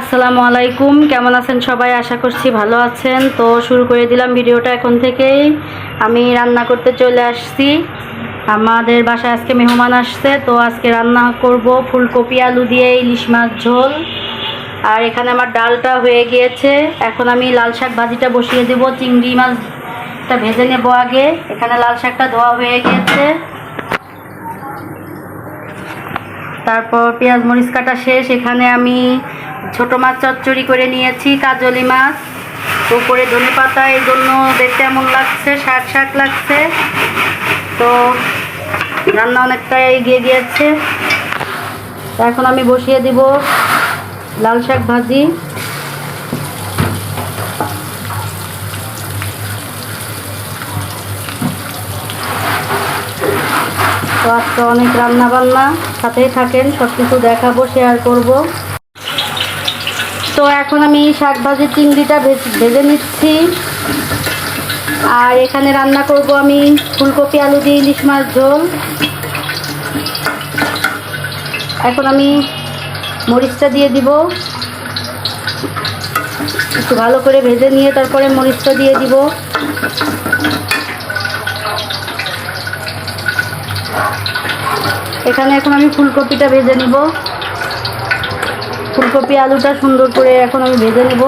আসসালামু আলাইকুম। কেমন আছেন সবাই? আশা করছি ভালো আছেন। তো শুরু করে দিলাম ভিডিওটা এখন থেকেই। আমি রান্না করতে চলে আসছি। আমাদের বাসায় আজকে মেহমান আসছে। তো আজকে রান্না করব ফুলকপি, আলু দিয়ে ইলিশ মাছ, ঝোল। আর এখানে আমার ডালটা হয়ে গিয়েছে। এখন আমি লাল শাক ভাজিটা বসিয়ে দেব। চিংড়ি মাছটা ভেজে নেব আগে। এখানে লাল শাকটা ধোয়া হয়ে গিয়েছে। তারপর পেঁয়াজ মরিচ কাটা শেষ। এখানে আমি ছোট মাছ চচ্চড়ি করে নিয়েছি, কাজলি মাছ। উপরে ধনে পাতা, এই জন্য দেখতে এমন লাগছে, শাক শাক লাগছে। তো রান্না অনেকটা এগিয়ে গিয়েছে। এখন আমি বসিয়ে দিব লাল শাক ভাজি। তো আজকে অনেক রান্না বান্না সাথেই থাকেন সব কিছু দেখাবো শেয়ার করব। তো এখন আমি শাক ভাজি চিংড়িটা ভেজ- নিচ্ছি। আর এখানে রান্না করব আমি ফুলকপি, আলু দিয়ে ইলিশ মাছ, ঝোল। এখন আমি মরিচটা দিয়ে দিব। একটু ভালো করে ভেজে নিয়ে তারপরে মরিচটা দিয়ে দিব। এখানে এখন আমি ফুলকপিটা ভেজে নিব। ফুলকপি আলুটা সুন্দর করে এখন আমি ভেজে নেব।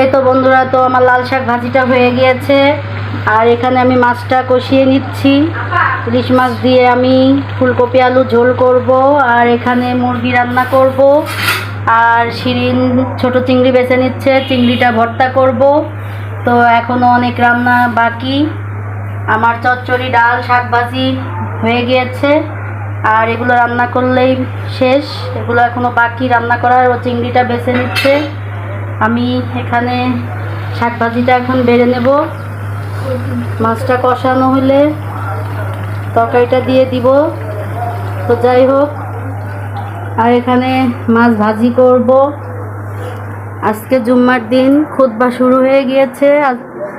এই তো বন্ধুরা, তো আমার লাল শাক ভাজিটা হয়ে গিয়েছে। আর এখানে আমি মাছটা কষিয়ে নিচ্ছি। ইলিশ মাছ দিয়ে আমি ফুলকপি আলু ঝোল করব, আর এখানে মুরগি রান্না করব। আর শিরিন ছোট চিংড়ি বেছে নিচ্ছে, চিংড়িটা ভর্তা করব। তো এখনও অনেক রান্না বাকি। আমার চচ্চড়ি, ডাল শাক ভাজি হয়ে গিয়েছে। আর এগুলো রান্না করলেই শেষ। এগুলো এখনও বাকি রান্না করার, ও চিংড়িটা বেছে নিচ্ছে। আমি এখানে শাক ভাজিটা এখন বেড়ে নেব। মাছটা কষানো হলে তরকারিটা দিয়ে দিব। তো যাই হোক আর এখানে মাছ ভাজি করব। আজকে জুম্মার দিন, খুতবা শুরু হয়ে গিয়েছে। আজ-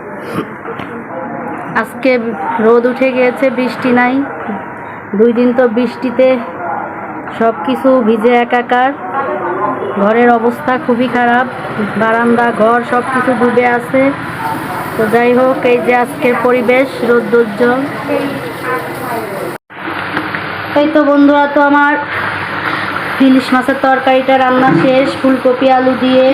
আজকে রোদ উঠে গিয়েছে, বৃষ্টি নাই। দুই দিন তো বৃষ্টিতে সব কিছু ভিজে একাকার। ঘরের অবস্থা খুবই খারাপ। বারান্দা, ঘর সব কিছু ডুবে আছে। তো যাই হোক, এই যে আজকের পরিবেশ, রৌদ্রোজ্জ্বল। এই তো বন্ধুরা, তো আমার ইলিশ মাছের তরকারিটা রান্না শেষ ফুলকপি আলু দিয়ে।